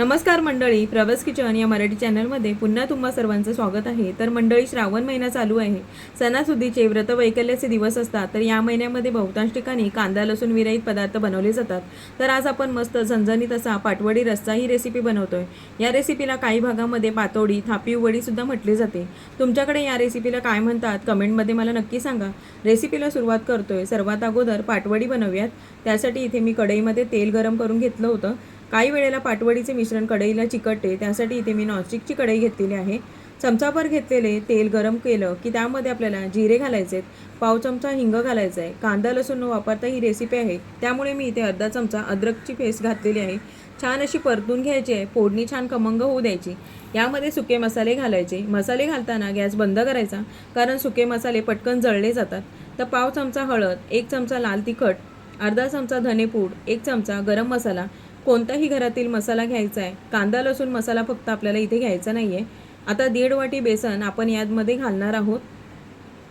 नमस्कार मंडळी प्रवास किचन या मराठी चॅनलमध्ये पुन्हा तुम्हा सर्वांचं स्वागत आहे. तर मंडळी श्रावण महिना चालू आहे. सणासुदीचे व्रत वैकल्याचे दिवस असतात तर या महिन्यामध्ये बहुतांश ठिकाणी कांदा लसूण विरहित पदार्थ बनवले जातात. तर आज आपण मस्त झणझणीत असा पाटवडी रस्सा ही रेसिपी बनवतोय. या रेसिपीला काही भागामध्ये पातोडी थापी उवडीसुद्धा म्हटली जाते. तुमच्याकडे या रेसिपीला काय म्हणतात कमेंटमध्ये मला नक्की सांगा. रेसिपीला सुरुवात करतोय सर्वात अगोदर पाटवडी बनवूयात. त्यासाठी इथे मी कढईमध्ये तेल गरम करून घेतलं होतं. काही वेळेला पाटवडीचे मिश्रण कढईला चिकटते त्यासाठी इथे मी नॉनस्टिकची कढई घेतलेली आहे. चमचाभर घेतलेले तेल गरम केलं की त्यामध्ये आपल्याला जिरे घालायचे आहेत पाव चमचा हिंग घालायचा आहे. कांदा लसूण न वापरता ही रेसिपी आहे. त्यामुळे मी इथे अर्धा चमचा अद्रकची पेस्ट घातलेली आहे. छान अशी परतून घ्यायची आहे. फोडणी छान खमंग होऊ द्यायची. यामध्ये सुके मसाले घालायचे. मसाले घालताना गॅस बंद करायचा कारण सुके मसाले पटकन जळले जातात. तर पाव चमचा हळद एक चमचा लाल तिखट अर्धा चमचा धनेपूड एक चमचा गरम मसाला कोणताही घरातील मसाला घ्यायचा आहे. कांदा लसूण मसाला फक्त आपल्याला इथे घ्यायचा नाही आहे आता दीड वाटी बेसन आपण यामध्ये घालणार आहोत.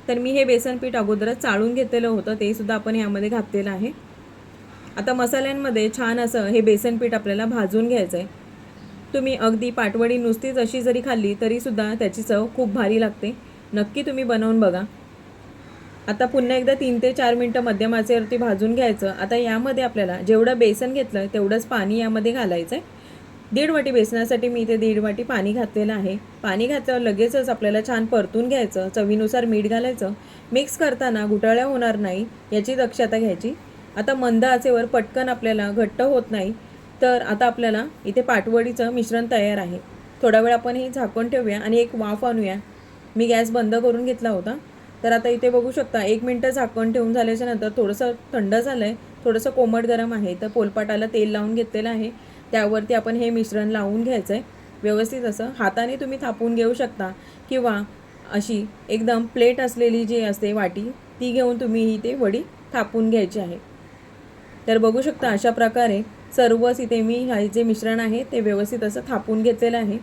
तर मी हे बेसन पीठ अगोदरच चाळून घेतलेलं होतं. ते सुद्धा आपण यामध्ये घातलेलं आहे. आता मसाल्यांमध्ये छान असं हे बेसन पीठ आपल्याला भाजून घ्यायचं आहे तुम्ही अगदी पाटवडी नुसतीच अशी जरी खाल्ली तरीसुद्धा त्याची चव खूप भारी लागते. नक्की तुम्ही बनवून बघा. आता पुन्हा एकदा तीन ते चार मिनटं मध्यम आचेवरती भाजून घ्यायचं. आता यामध्ये आपल्याला जेवढं बेसन घेतलं तेवढंच पाणी यामध्ये घालायचं आहे दीड वाटी बेसनासाठी मी इथे दीड वाटी पाणी घातलेलं आहे. पाणी घातल्यावर लगेचच आपल्याला छान परतून घ्यायचं. चवीनुसार मीठ घालायचं. मिक्स करताना घुटाळ्या होणार नाही याची दक्षता घ्यायची. आता मंद आचेवर पटकन आपल्याला घट्ट होत नाही तर आता आपल्याला इथे पाटवडीचं मिश्रण तयार आहे. थोडा वेळ आपण हे झाकून ठेवूया आणि एक वाफ आणूया. मी गॅस बंद करून घेतला होता. तर आता इथे बघू शकता एक मिनटं झाकण ठेवून झाल्याच्यानंतर थोडंसं थंड झालं आहे थोडंसं कोमट गरम आहे तर पोलपाटाला तेल लावून घेतलेलं आहे. त्यावरती आपण हे मिश्रण लावून घ्यायचं आहे व्यवस्थित असं हाताने तुम्ही थापून घेऊ शकता. किंवा अशी एकदम प्लेट असलेली जी असते वाटी ती घेऊन तुम्ही ही ते वडी थापून घ्यायची आहे. तर बघू शकता अशा प्रकारे सर्वच इथे मी हे जे मिश्रण आहे ते व्यवस्थित असं थापून घेतलेलं आहे.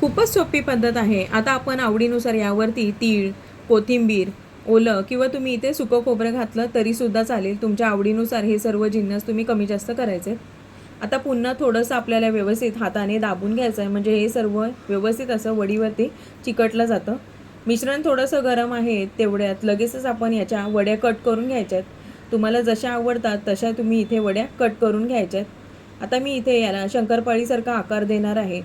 खूपच सोपी पद्धत आहे. आता आपण आवडीनुसार यावरती तीळ कोथिंबीर ओलं किंवा तुम्ही इथे सुकं खोबरं घातलं तरीसुद्धा चालेल. तुमच्या आवडीनुसार हे सर्व जिन्नस तुम्ही कमी जास्त करायचे. आता पुन्हा थोडंसं आपल्याला व्यवस्थित हाताने दाबून घ्यायचं आहे म्हणजे हे सर्व व्यवस्थित असं वडीवरती चिकटलं जातं. मिश्रण थोडंसं गरम आहे तेवढ्यात लगेचच आपण याच्या वड्या कट करून घ्यायच्या आहेत तुम्हाला जशा आवडतात तशा तुम्ही इथे वड्या कट करून घ्यायच्या आहेत आता मी इथे याला शंकरपाळीसारखा आकार देणार आहे.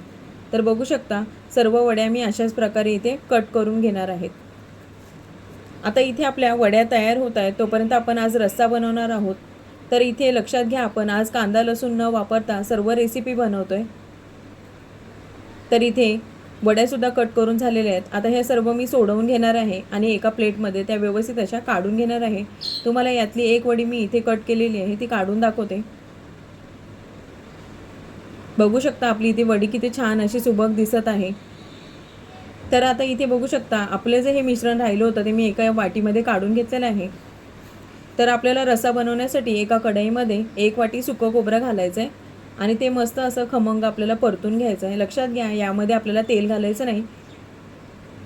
तर बघू शकता सर्व वड्या मी अशाच प्रकारे इथे कट करून घेणार आहेत. आता इथे आपल्या वड्या तयार होत आहेत तोपर्यंत आपण आज रस्सा बनवणार आहोत. तर इथे लक्षात घ्या आपण आज कांदा लसूण न वापरता सर्व रेसिपी बनवतो आहे तर इथे वड्यासुद्धा कट करून झालेल्या आहेत. आता हे सर्व मी सोडवून घेणार आहे आणि एका प्लेटमध्ये त्या व्यवस्थित अशा काढून घेणार आहे. तुम्हाला यातली एक वडी मी इथे कट केलेली आहे ती काढून दाखवते. बघू शकता आपली इथे वडी किती छान अशी सुबक दिसत आहे. तर आता इथे बघू शकता आपलं जे हे मिश्रण राहिलं होतं ते मी एका वाटीमध्ये काढून घेतलेलं आहे. तर आपल्याला रसा बनवण्यासाठी एका कढईमध्ये एक वाटी सुकं खोबरं घालायचं आहे आणि ते मस्त असं खमंग आपल्याला परतून घ्यायचं आहे. लक्षात घ्या यामध्ये आपल्याला तेल घालायचं नाही.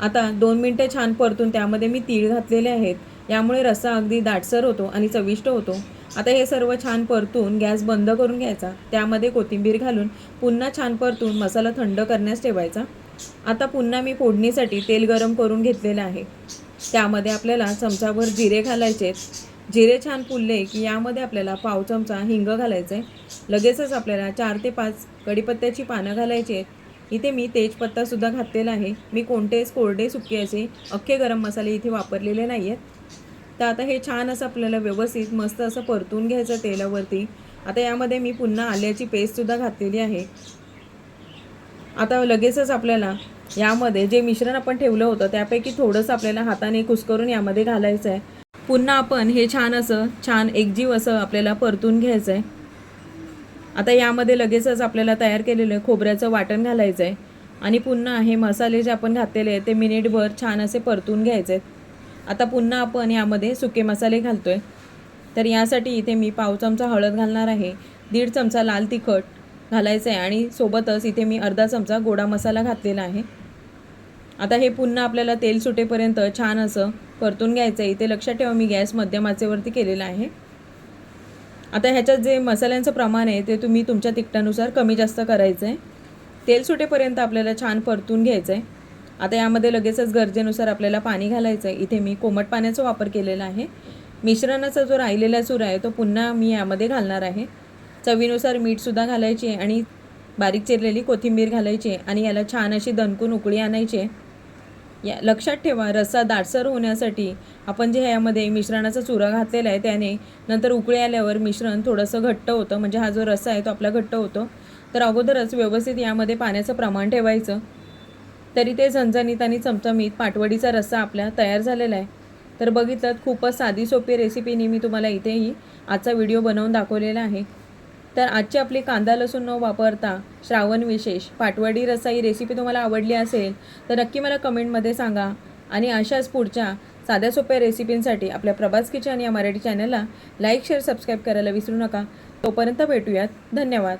आता दोन मिनटं छान परतून त्यामध्ये मी तीळ घातलेले आहेत. यामुळे रस्सा अगदी दाटसर होतो आणि चविष्ट होतो. आता हे सर्व छान परतून गॅस बंद करून घ्यायचा. त्यामध्ये कोथिंबीर घालून पुन्हा छान परतून मसाला थंड करण्यास ठेवायचा. आता पुन्हा मी फोडणीसाठी तेल गरम करून घेतलेलं आहे. त्यामध्ये आपल्याला चमचाभर जिरे घालायचे जिरे छान फुलले की यामध्ये आपल्याला पाव चमचा हिंग घालायचं आहे लगेचच आपल्याला चार ते पाच कढीपत्त्याची पानं घालायची आहेत. इथे मी तेजपत्तासुद्धा घातलेला आहे. मी कोणतेच कोरडे सुके असे अख्खे गरम मसाले इथे वापरलेले नाही आहेत तर आता हे छान असं आपल्याला व्यवस्थित मस्त असं परतून घ्यायचं तेलावरती. आता यामध्ये मी पुन्हा आल्याची पेस्टसुद्धा घातलेली आहे. आता लगेचच आपल्याला यामध्ये जे मिश्रण आपण ठेवलं होतं त्यापैकी थोडंसं आपल्याला हाताने कुस्करून यामध्ये घालायचं आहे पुन्हा आपण हे छान असं छान एकजीव असं आपल्याला परतून घ्यायचं आहे आता यामध्ये लगेचच आपल्याला तयार केलेलं खोबऱ्याचं वाटण घालायचं आहे आणि पुन्हा हे मसाले जे आपण घातलेले आहेत ते मिनिटभर छान असे परतून घ्यायचे आहेत आता पुन्हा आपण यामध्ये सुके मसाले घालतो आहे तर यासाठी इथे मी पाव चमचा हळद घालणार आहे दीड चमचा लाल तिखट घालायचं आहे आणि सोबतच इथे मी अर्धा चमचा गोडा मसाला घातलेला आहे. आता हे पुन्हा आपल्याला तेल सुटेपर्यंत छान असं परतून घ्यायचं आहे. इथे लक्षात ठेवा मी गॅस मध्यम आचेवरती केलेला आहे. आता ह्याच्यात जे मसाल्यांचं प्रमाण आहे ते तुम्ही तुमच्या तिखटानुसार कमी जास्त करायचं आहे तेल सुटेपर्यंत आपल्याला छान परतून घ्यायचं आहे आता यामध्ये लगेचच गरजेनुसार आपल्याला पाणी घालायचं आहे इथे मी कोमट पाण्याचा वापर केलेला आहे. मिश्रणाचा जो राहिलेला चूर आहे तो पुन्हा मी यामध्ये घालणार आहे. चवीनुसार मीठसुद्धा घालायची आहे आणि बारीक चिरलेली कोथिंबीर घालायची आहे आणि याला छान अशी दणकून उकळी आणायची आहे. या लक्षात ठेवा रस्सा दाटसर होण्यासाठी आपण जे ह्यामध्ये मिश्रणाचा चुरा घातलेला आहे त्याने नंतर उकळी आल्यावर मिश्रण थोडंसं घट्ट होतं. म्हणजे हा जो रस्सा आहे तो आपला घट्ट होतो. तर अगोदरच व्यवस्थित यामध्ये पाण्याचं प्रमाण ठेवायचं. तरी ते झणझणीत आणि चमचमीत पाटवडीचा रस्सा आपला तयार झालेला आहे. तर बघितलं खूपच साधी सोपी रेसिपीने मी तुम्हाला इथेही आजचा व्हिडिओ बनवून दाखवलेला आहे. तर आजची आपली कांदा लसूण न वापरता श्रावण विशेष पाटवडी रस्सा ही रेसिपी तुम्हाला आवडली असेल तर नक्की मला कमेंटमध्ये सांगा. आणि अशाच पुढच्या साध्या सोप्या रेसिपींसाठी आपल्या प्रभास किचन या मराठी चॅनलला लाईक शेअर सबस्क्राईब करायला विसरू नका. तोपर्यंत भेटूयात. धन्यवाद.